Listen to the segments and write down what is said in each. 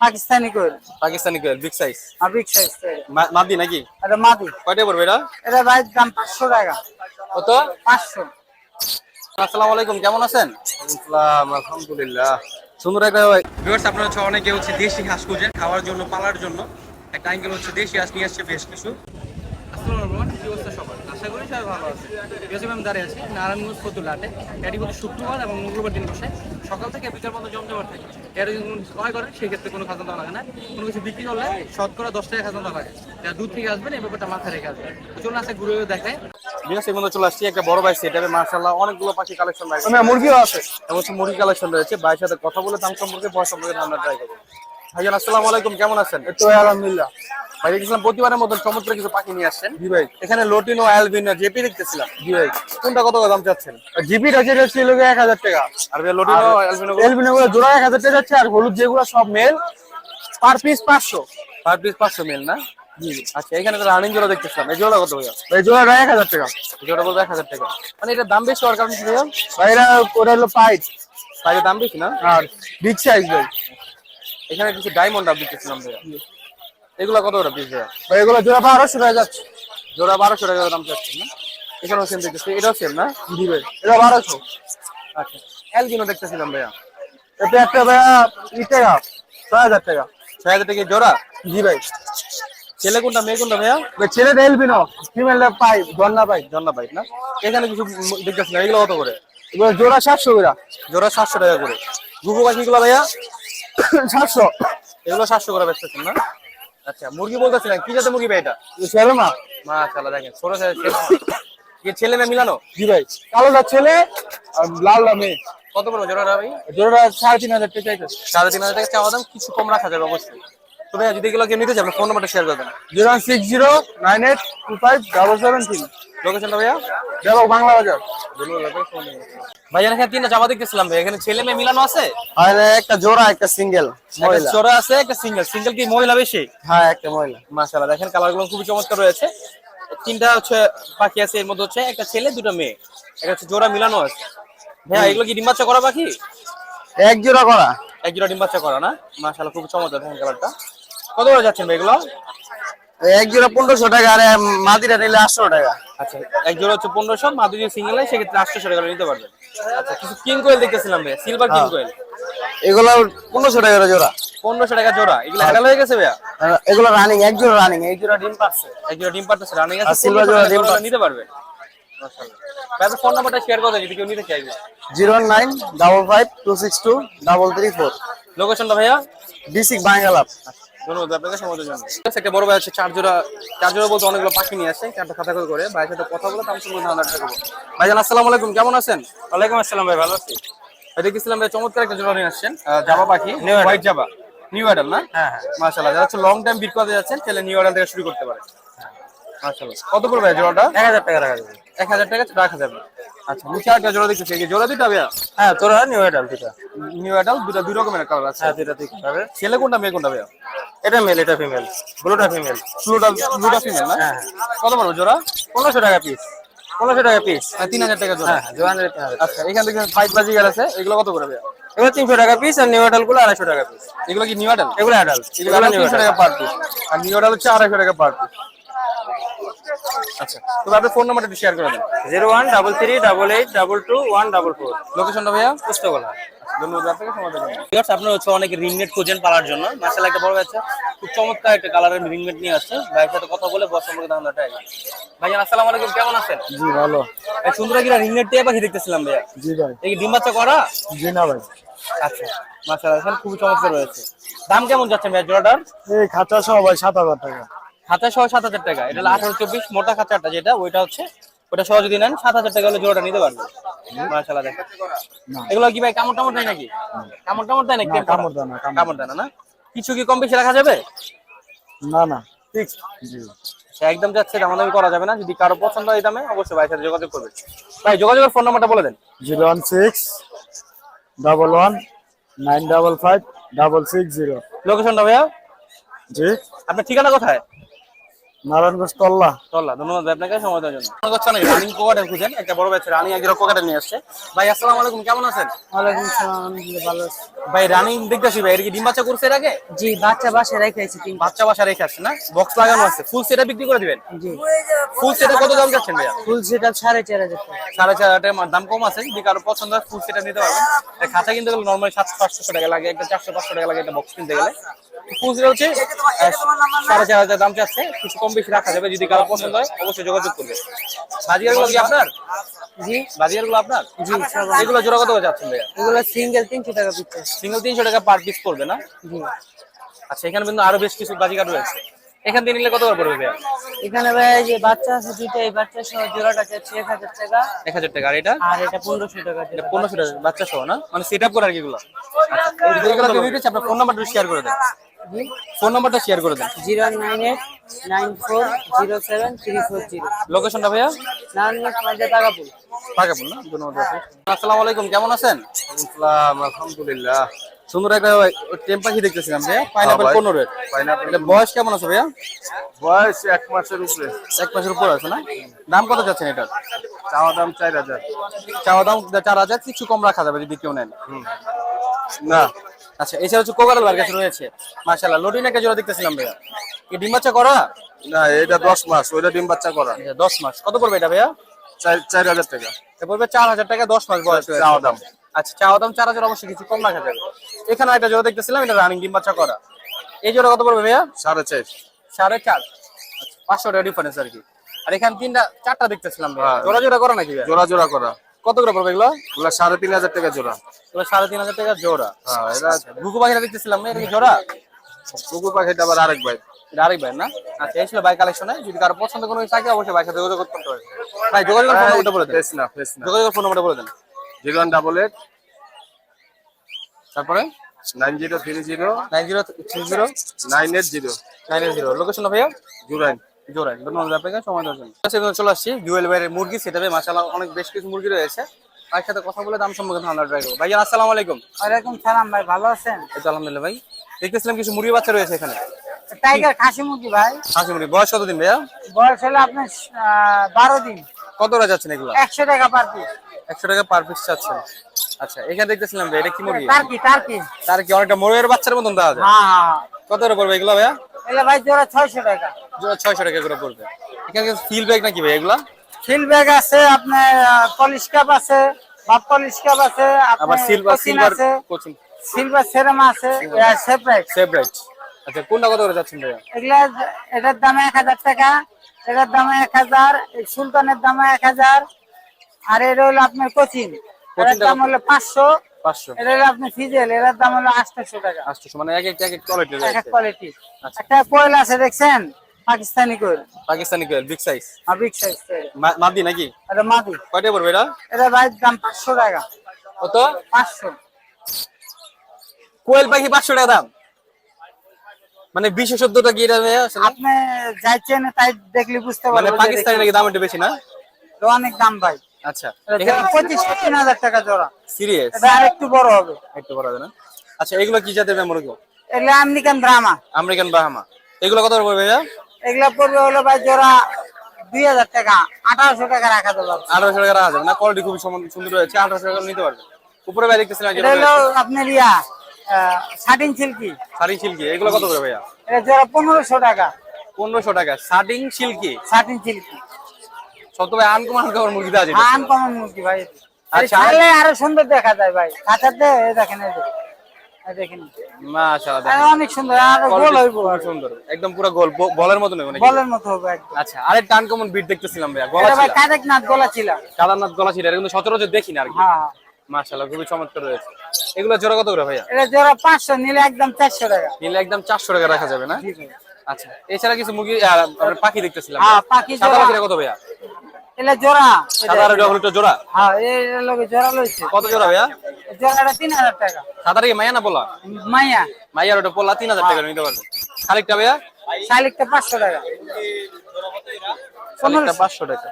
Pakistani quail. Pakistani quail big size আর big size মাদি নাকি? এটা মাদি। কয়টা পড়বে এটা? এটা ভাই দাম পাঁচশো টাকা। কত? পাঁচশো। আসসালামু আলাইকুম কেমন আছেন? আসসালাম আলহামদুলিল্লাহ। সুন্দর একটা ভিউয়ার্স আপনারা হচ্ছে অনেকে হচ্ছে দেশি হাঁস খুঁজেন খাওয়ার জন্য পালার জন্য। একটা আঙ্কেল হচ্ছে দেশি হাঁস নিয়ে আসছে বেশ কিছু। আসসালামু আলাইকুম কি অবস্থা সবার? আশা করি সবাই ভালো আছে। দাঁড়িয়ে আছি নারায়ণগঞ্জ ফতুল্লাটে এটি শুক্রবার এবং মঙ্গলবার দিন বসে। সকাল থেকে বিকেল পর্যন্ত জমজমাট থাকে। এর ক্রয় করেন সেক্ষেত্রে কোনো খাজনা দেওয়া লাগে না। কোনো কিছু বিক্রি করলে শতকরা দশ টাকা খাজনা দেওয়া লাগে। যারা দূর থেকে আসবেন এই ব্যাপারটা মাথায় রেখে আসবেন। চলুন আসে ঘুরে দেখে দেখায় বিএসএম মধ্যে চলে আসছি একটা বড় ভাই সেটাবে মার্শাল্লাহ অনেকগুলো পাখি কালেকশন রয়েছে। মুরগিও আছে। এবং মুরগি কালেকশন রয়েছে। ভাইয়ের সাথে কথা বলে দাম সম্পর্কে ভয় সম্পর্কে আমরা ট্রাই করব। ভাইজান আসসালামু আলাইকুম কেমন আছেন? তো আলহামদুলিল্লাহ। ভাই দেখছিলাম প্রতিবারের মতন চমৎকার কিছু পাখি নিয়ে আসছেন। জি ভাই। এখানে লোটিনো অ্যালবিনো জেপি দেখতেছিলাম। জি ভাই। কোনটা কত দাম চাচ্ছেন? জিপি আছে এটা ছিল এক হাজার টাকা। আর লোটিনো অ্যালবিনো এলবিনো গুলো জোড়া এক হাজার টাকা যাচ্ছে আর হলুদ যেগুলো সব মেল পার পিস পাঁচশো। পার পিস পাঁচশো মিল না? আচ্ছা এখানে তো রানিং জোড়া দেখতেছিলাম। এই জোড়া কত ভাইয়া? এই জোড়াটা এক হাজার টাকা। জোড়া বলব এক হাজার টাকা। মানে এটা দাম বেশি হওয়ার কারণ কি ভাইয়া? ভাই এটা ওটা হলো পাইট তাই দাম বেশি না? আর বিগ সাইজ ভাই। এখানে কিছু ডায়মন্ড আপ দেখতেছিলাম ভাইয়া এগুলো কত করে পিস ভাইয়া ভাই এগুলো জোড়া বারোশো টাকা যাচ্ছে। জোড়া বারোশো টাকা দাম চাচ্ছেন না? এখানেও সেম দেখতেছি। এটাও সেম না? জি ভাই এটা বারোশো। আচ্ছা। অ্যালবিনো দেখতেছিলাম ভাইয়া। এটা একটা ভাইয়া ই টাকা ছয় হাজার টাকা। ছয় হাজার টাকা জোড়া? জি ভাই। ছেলে কোনটা মেয়ে কোনটা ভাইয়া? ভাই ছেলেটা এলবিনো ফিমেলটা পাই জন্না পাই জন্না বাইক না? এখানে কিছু দেখতেছি না এগুলো কত করে? এগুলো জোড়া সাতশো করে। জোড়া সাতশো টাকা করে। গুগু পাখিগুলো ভাইয়া? সাতশো। এগুলো সাতশো করে বেচতেছেন না? আচ্ছা মুরগি বলতেছিলেন কি জাতের মুরগি ভাই এটা? ছেলে মা মাশাআল্লাহ দেখেন ছোট ছেলে ছেলে। মেয়ে মিলানো? জি ভাই কালোটা ছেলে আর লালটা মেয়ে। কত পড়বে জোড়াটা ভাই? জোড়াটা সাড়ে তিন হাজার টাকা সাড়ে তিন হাজার টাকা চাওয়া দাম কিছু কম রাখা যাবে অবশ্যই। তো ভাইয়া যদি এগুলো কেউ নিতে চান ফোন নাম্বারটা শেয়ার করে দেন zero six zero nine eight two five double seven তিন লোকেশনটা ভাইয়া? দেবো বাংলা বাজার। ভাইয়া এখানে তিনটা জামা দেখতেছিলাম ভাই। এখানে ছেলে মেয়ে মিলানো আছে? আর একটা জোড়া একটা সিঙ্গেল জোড়া আছে একটা সিঙ্গেল সিঙ্গেল কি মহিলা বেশি? হ্যাঁ একটা মহিলা। মাশাআল্লাহ দেখেন কালারগুলো খুবই চমৎকার রয়েছে। তিনটা হচ্ছে পাখি আছে এর মধ্যে হচ্ছে একটা ছেলে দুটো মেয়ে। একটা হচ্ছে জোড়া মিলানো আছে। হ্যাঁ এগুলো কি ডিম বাচ্চা করা পাখি এক জোড়া করা। এক জোড়া ডিম করা না? মাশাআল্লাহ খুব চমৎকার দেখেন কালারটা কত করে যাচ্ছেন এগুলো? এক জোড়া পনেরোশো টাকা আর মাদিরা নিলে আটশো টাকা। আচ্ছা এক জোড়া হচ্ছে পনেরোশো মাদু যদি সিঙ্গেল হয় সেক্ষেত্রে আটশো টাকা নিতে পারবেন। আচ্ছা কিছু কিং কোয়েল দেখতেছিলাম ভাই সিলভার কিং কোয়েল এগুলো পনেরোশো টাকা জোড়া। পনেরোশো টাকা জোড়া এগুলো হ্যান্ডেল হয়ে গেছে ভাইয়া? এগুলো রানিং এক জোড়া রানিং এক জোড়া ডিম পাচ্ছে। এক জোড়া ডিম পারতেছে রানিং আছে 1500 জোড়া ডিম নিতে পারবে। মাশাআল্লাহ ফোন নাম্বারটা শেয়ার করে যদি কেউ নিতে চাইবে zero nine double five two six two double three four. লোকেশনটা ভাইয়া? ডিসিক বাঙ্গালাপ ধন্যবাদ আপনাকে সময়ের জন্য একটা বড় ভাই আছে চার জোড়া চার জোড়া বলতে অনেকগুলো পাখি নিয়ে আসে চারটা খাতা করে করে ভাইয়ের সাথে কথা বলে ধারণা ভাইজান আসসালামু আলাইকুম কেমন আছেন? ওয়ালাইকুম আসসালাম ভাই ভালো আছি। ভাই দেখেছিলাম ভাই চমৎকার একটা জোড়া নিয়ে আসছেন জাবা পাখি। হোয়াইট জাবা। নিউ অ্যাডাল না? হ্যাঁ হ্যাঁ। মাশাআল্লাহ যারা হচ্ছে লং টাইম বিট করতে যাচ্ছেন তাহলে নিউ অ্যাডাল থেকে শুরু করতে পারে। মাশাআল্লাহ। কত পড়বে ভাই জোড়াটা? এক হাজার টাকা রাখা যাবে এক হাজার টাকা রাখা যাবে। আচ্ছা নিচে একটা জোড়া দেখতেছি এই জোড়া দুইটা ভাইয়া? হ্যাঁ তোরা নিউ এডাল দুটা নিউ অ্যাডাল দুটা দুই রকমের কালার আছে। হ্যাঁ দুটা হবে। ছেলে কোনটা মেয়ে কোনটা ভাইয়া? এটা মেল এটা ফিমেল ব্লুটা ফিমেল ব্লুটা ব্লুটা ফিমেল না? হ্যাঁ, কত পড়বে জোড়া? পনেরোশো টাকা পিস পনেরোশো টাকা পিস আহ, তিন হাজার টাকা জোড়া। হ্যাঁ হাজার আচ্ছা এখান থেকে ফাইভ বাজি গেল আছে এগুলো কত করে এগুলো তিনশো টাকা পিস আর নিউ এডালগুলো আড়াইশো টাকা পিস এগুলো কি নিউ অ্যাডাল এগুলো অ্যাডাল এগুলো তিনশো টাকা পার পিস আর নিউ অ্যাডাল হচ্ছে আড়াইশো টাকা পার পিস আচ্ছা তবে আপনার ফোন নাম্বারটা শেয়ার করে দেন। Zero one double three double eight double two one double four লোকেশনটা ভাইয়া? পুস্তকলা ধন্যবাদ আপনাকে সময় দেবেন। আপনার হচ্ছে অনেক রিংনেট খোঁজেন পালার জন্য। একটা বড় খুব চমৎকার একটা কালারের রিংনেট নিয়ে আসছে। ভাইয়ের সাথে কথা বলে বস সম্পর্কে ধারণাটা ভাইয়া আসসালামু আলাইকুম কেমন আছেন? জি ভালো। এই সুন্দরগিরা রিংনেট টিয়া পাখি দেখতেছিলাম ভাইয়া। জি ভাই। এই ডিম বাচ্চা করা? জি না ভাই। আচ্ছা এখন চমৎকার রয়েছে দাম কেমন যাচ্ছে ভাইয়া জোড়াটার? এই খাতা সহ ভাই সাত হাজার টাকা। সহ সাত হাজার টাকা। এটা হলো আঠারো চব্বিশ মোটা খাঁচাটা যেটা ওইটা হচ্ছে ওটা সহ যদি নেন সাত হাজার টাকা হলে জোড়াটা নিতে পারবেন। মাশাআল্লাহ দেখেন। এগুলো কি ভাই কামড় টামড় দেয় নাকি? কামড় টামড় দেয় নাকি কামড় দেয় না, কামড় দেয় না না? কিছু কি কম বেশি রাখা যাবে? না না ঠিক একদম যাচ্ছে দামি করা যাবে না। যদি কারও পছন্দ হয় দামে অবশ্যই ভাই সাথে যোগাযোগ করবে ভাই যোগাযোগের ফোন নাম্বারটা বলে দেন। Zero one six double one nine double five double six zero. লোকেশনটা ভাইয়া? জি। আপনার ঠিকানা কোথায়? নারায়ণগঞ্জ তল্লা। ধন্যবাদ আপনাকে সময় দেওয়ার জন্য। করছেন রানিং কোকাটা খুঁজেন একটা বড় ব্যাচের রানিং একজন কোকাটা নিয়ে আসছে। ভাই আসসালামু আলাইকুম কেমন আছেন? ওয়ালাইকুম সালাম ভালো ভাই রানিং দেখতেছি ভাই কি ডিম বাচ্চা করছে এর আগে? জি বাচ্চা বাসা রেখেছি তিন বাচ্চা বাসা রেখে আসছে না? বক্স লাগানো আছে ফুল সেটা বিক্রি করে দিবেন? জি। ফুল কত দাম যাচ্ছেন টাকা। দাম কম আছে যদি কারও পছন্দ হয় ফুল সেটা নিতে পারবেন। খাঁচা কিনতে গেলে নর্মালি টাকা লাগে একটা চারশো পাঁচশো টাকা লাগে একটা বক্স কিনতে গেলে। ফুল হচ্ছে দাম চাচ্ছে কিছু কম বেশি রাখা যাবে যদি কারও পছন্দ হয় অবশ্যই যোগাযোগ করবে। বাজিয়ারগুলো কি আপনার? জি। বাজিয়ারগুলো আপনার? জি এগুলো জোড়া কত করে যাচ্ছেন ভাইয়া? এগুলো সিঙ্গেল তিনশো টাকা পিস সিঙ্গেল তিনশো টাকা পার পিস পড়বে না? জি। আচ্ছা এখানে কিন্তু আরও বেশ কিছু বাজিকার রয়েছে। এখান থেকে নিলে কত করে পড়বে ভাইয়া? এখানে ভাই এই যে বাচ্চা আছে দুইটা এই বাচ্চা সহ জোড়াটা এক হাজার টাকা। এক হাজার টাকা আর এটা? আর এটা পনেরোশো টাকা এটা পনেরোশো টাকা বাচ্চা। সহ না? মানে সেট আপ করে আর কি এগুলো? আচ্ছা নিতে চায়, আপনার ফোন নাম্বারটা শেয়ার করে দেন। ফোন নাম্বারটা শেয়ার করে দেন। Zero nine eight nine four zero seven three four zero. লোকেশনটা ভাইয়া? নারায়ণগঞ্জ মাঝে টাকাপুর পাকাপুর না? ধন্যবাদ আসসালামু আলাইকুম কেমন আছেন? ইসলাম আলহামদুলিল্লাহ। সুন্দর একটা টেম পাখি দেখতেছিলাম ভাইয়া। পাইনাপেল ভাই। পনেরো পাইনাপেল বয়স কেমন আছে ভাইয়া? বয়স এক মাসের উপরে। এক মাসের উপর আছে না? দাম কত যাচ্ছেন এটার? চাওয়া দাম চার হাজার। চাওয়া দাম চার হাজার কিছু কম রাখা যাবে যদি কেউ নেন। না। আচ্ছা এছাড়া হচ্ছে কোকারেল বার কাছে রয়েছে। মাশাআল্লাহ লোডিন একটা জোড়া দেখতেছিলাম ভাইয়া? কি ডিম বাচ্চা করা? না এটা দশ মাস ওইটা ডিম বাচ্চা করা। আচ্ছা, দশ মাস। কত পড়বে এটা ভাইয়া? চার চার হাজার টাকা। এটা পড়বে চার হাজার টাকা দশ মাস বয়স। চাওয়া দাম। আচ্ছা চাওয়া দাম চার হাজার অবশ্যই কিছু কম রাখা যাবে। এখানে একটা জোড়া দেখতেছিলাম এটা রানিং ডিম বাচ্চা করা। এই জোড়া কত পড়বে ভাইয়া? সাড়ে চার। সাড়ে চার। আচ্ছা, পাঁচশো টাকা ডিফারেন্স আর কি। আর এখানে তিনটা চারটা দেখতেছিলাম হ্যাঁ। জোড়া জোড়া করা নাকি জোড়া জোড়া করা। কত করে পড়বে এগুলো? ওগুলা সাড়ে তিন হাজার টাকা জোড়া। এগুলো সাড়ে তিন হাজার টাকা জোড়া। হ্যাঁ এটা ঘুঘু পাখিটা দেখতেছিলাম এটা কি জোড়া? কুকুর পাখিটা আবার আরেক ভাই। আরেক ভাই না? আচ্ছা এই ছিল বাই কালেকশনে যদি কারও পছন্দ কোনো থাকে অবশ্যই ভাইয়ের সাথে যোগাযোগ করতে হবে। ভাই যোগাযোগের ফোন নাম্বারটা বলে দেন। না ফোন নাম্বারটা বলে দেন। Zero one double eight. তারপরে? Nine zero three zero. Nine zero three zero. Nine eight zero. Nine zero. Location ভাইয়া? জুরাইন। জোরাই ধন্যবাদ আপনাকে সময় দেওয়ার জন্য। আচ্ছা, চলে আসছি। জুয়েল ভাইয়ের মুরগি সেটাবে মাসাল্লাহ অনেক বেশ কিছু মুরগি রয়েছে। তার সাথে কথা বলে দাম সম্পর্কে ধারণা ট্রাই করব ভাইয়া আসসালামু আলাইকুম। ওয়ালাইকুম সালাম ভাই ভালো আছেন? এই তো আলহামদুলিল্লাহ ভাই। দেখতেছিলাম কিছু মুরগি বাচ্চা রয়েছে এখানে। টাইগার খাসি মুরগি ভাই। মুরগি। বয়স কতদিন ভাইয়া? বয়স হলো আপনার বারো দিন। কত টাকা যাচ্ছেন এগুলো? একশো টাকা পার পিস একশো টাকা পার পিস চাচ্ছেন। আচ্ছা এখানে দেখতেছিলাম ভাই এটা কি মুরগি? Turkey turkey. তার কি অনেকটা ময়ূরের বাচ্চার মতন দেওয়া যায়। হ্যাঁ হ্যাঁ। কত করে পড়বে এগুলো ভাইয়া? এগুলো ভাই জোড়া ছয়শো টাকা। জোড়া ছয়শো টাকা করে পড়বে। এখানে ফিল ব্যাগ নাকি ভাই এগুলা? ফিল ব্যাগ আছে আপনার পলিশ কাপ আছে ভাত পলিশ কাপ আছে আবার সিলভার সিলভার আছে কোচিং সিলভার সেরাম আছে সেপারেট সেপারেট আচ্ছা কোনটা কত করে যাচ্ছেন ভাইয়া? এগুলা এটার দাম এক হাজার টাকা এটার দাম এক হাজার সুলতানের দাম এক হাজার আর এর হলো আপনার কোচিন এটার দাম? হলো পাঁচশো। পাঁচশো। হলো আপনার ফিজেল দাম হলো আটশো টাকা। আটশো মানে এক এক এক কোয়ালিটি এক এক কোয়ালিটি আচ্ছা। একটা কোয়েল আছে দেখছেন? Pakistani quail Pakistani quail big size big size মাদি নাকি? এটা মাদি। কয়টা পড়বে এটা? এটা ভাই দাম পাঁচশো টাকা। কত? পাঁচশো। কোয়েল পাখি পাঁচশো টাকা দাম। মানে বিশেষত্বটা কি এটা আসলে? আপনি যাইছেন তাই দেখলে বুঝতে মানে পারবেন পাকিস্তানি নাকি দাম একটু বেশি না? অনেক দাম ভাই। আচ্ছা। পঁচিশ তিন হাজার টাকা জোড়া। সিরিয়াস এটা আর একটু বড় হবে। একটু বড় হবে না? আচ্ছা এগুলো কি জাতের মুরগি এগুলো? আমেরিকান ড্রামা আমেরিকান বাহামা এগুলো কত পড়বে ভাইয়া? এগুলা পড়বে হলো ভাই জোড়া দুই হাজার টাকা। আঠারোশো টাকা রাখা আঠারোশো টাকা রাখা যাবে না? কোয়ালিটি খুবই সুন্দর রয়েছে আঠারোশো টাকা নিতে পারবে। উপরে ভাই দেখতেছিলাম এটা হলো আপনার ইয়া সিল্কি। শাড়ি সিল্কি। এগুলো কত করে ভাইয়া? এটা জোড়া পনেরোশো টাকা। পনেরোশো টাকা। Shirting silky? Satin silky. ভাই আনকমন আনকমন মুরগি আনকমন মুরগি ভাই। আচ্ছা। ছাড়লে আরও সুন্দর দেখা যায় ভাই। খাঁচাতে দেখেন এই দেখেন। মাশাআল্লাহ অনেক সুন্দর আর গোল হইব। সুন্দর। একদম পুরো গোল বলের মতন হবে নাকি? বলের মতো হবে একদম। আচ্ছা আনকমন বিট দেখতেছিলাম ভাইয়া গলা ভাই কাদেকনাথ গলা ছিল। কাদারনাথ গলা ছিল এটা কিন্তু সচরাচর দেখি না আর কি। হ্যাঁ। মাশাআল্লাহ খুবই চমৎকার রয়েছে এগুলো জোড়া কত করে ভাইয়া? এটা জোড়া পাঁচশো নিলে একদম চারশো টাকা। নিলে একদম চারশো টাকা রাখা যাবে না? আচ্ছা এছাড়া কিছু মুরগি পাখি দেখতেছিলাম। হ্যাঁ, পাখি সাদা জোড়া। পাখিটা কত ভাইয়া? এটা জোড়া। সাদা আর ডবল একটা জোড়া? হ্যাঁ এই লোকে জোড়া লইছে। কত জোড়া ভাইয়া? জোড়াটা তিন হাজার টাকা। সাদা কি মাইয়া না বলা মাইয়া। মাইয়ার ওটা পোলা তিন হাজার টাকা নিতে পারবে। খালিকটা ভাইয়া? শালিকটা পাঁচশো টাকা। খালিকটা পাঁচশো টাকা।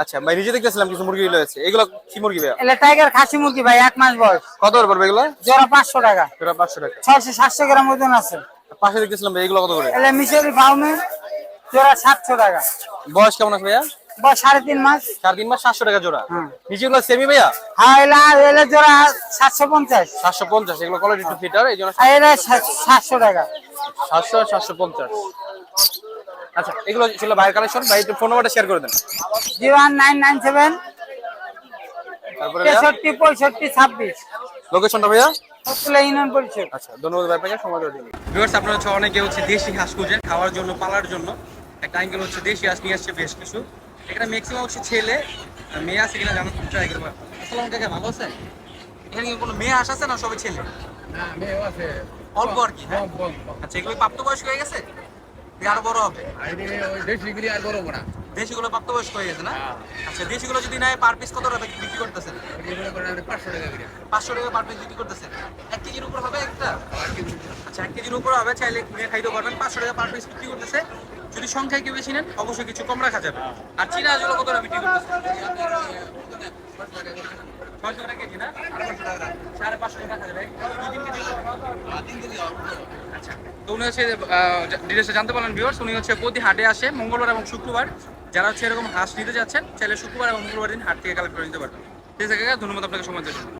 আচ্ছা ভাই নিজে দেখতেছিলাম কিছু মুরগি রয়েছে এগুলো কি মুরগি ভাইয়া? এটা টাইগার খাসি মুরগি ভাই এক মাস বয়স। কত করে পড়বে এগুলো? জোড়া পাঁচশো টাকা। জোড়া পাঁচশো টাকা। ছয়শো সাতশো গ্রাম ওজন আছে। পাশে দেখতেছিলাম ভাই এগুলো কত করে? এটা মিশরি ফাউমে জোড়া সাতশো টাকা। বয়স কেমন আছে ভাইয়া? সাড়ে তিন মাস। চার তিন মাস সাতশো টাকা জোড়া। হ্যাঁ। নিচেগুলো সেমি ভাইয়া? হ্যাঁ এলা এলা জোড়া সাতশো পঞ্চাশ। সাতশো পঞ্চাশ এগুলো কোয়ালিটি একটু ফিটার এই জন্য আর সাতশো টাকা। সাতশো সাতশো পঞ্চাশ। আচ্ছা এগুলো ছিল ভাইয়ের কালেকশন ভাই একটু ফোন নাম্বারটা শেয়ার করে দেন। Zero one nine nine seven তারপরে তেষট্টি পঁয়ষট্টি ছাব্বিশ। লোকেশনটা ভাইয়া? আচ্ছা ধন্যবাদ ভাই সময় ভিউয়ার্স আপনারা হচ্ছে অনেকে হচ্ছে দেশি হাঁস খুঁজেন খাওয়ার জন্য পালার জন্য। একটা অ্যাঙ্গেল হচ্ছে দেশি হাঁস নিয়ে আসছে বেশ কিছু। এখানে ম্যাক্সিমাম হচ্ছে ছেলে মেয়ে আছে কিনা জানার ট্রাই করব। আসসালাম কাকা ভালো আছেন? এখানে কি কোনো মেয়ে হাঁস আছে না সবাই ছেলে? অল্প আর কি হ্যাঁ? আচ্ছা এগুলো প্রাপ্তবয়স্ক হয়ে গেছে? আরও বড় হবে? দেশিগুলো প্রাপ্তবয়স্ক হয়ে গেছে না? আচ্ছা দেশিগুলো যদি নেয় পার পিস কত টাকা বিক্রি করতেছেন? পাঁচশো টাকা পার পিস বিক্রি করতেছেন। এক কেজির উপর হবে একটা? আচ্ছা এক কেজির উপর হবে চাইলে কিনে খাইতে পারবেন। পাঁচশো টাকা পার পিস বিক্রি করতেছে। যদি সংখ্যায় কেউ বেশি নেন, অবশ্যই কিছু কম রাখা যাবে। আর চীনা আজগুলো কত বিক্রি আচ্ছা হচ্ছে জানতে হচ্ছে হাটে আসে মঙ্গলবার এবং শুক্রবার। যারা হাঁস নিতে শুক্রবার এবং মঙ্গলবার দিন হাট থেকে কালেক্ট করে নিতে পারবেন। ঠিক আছে ধন্যবাদ আপনাকে সময় জন্য।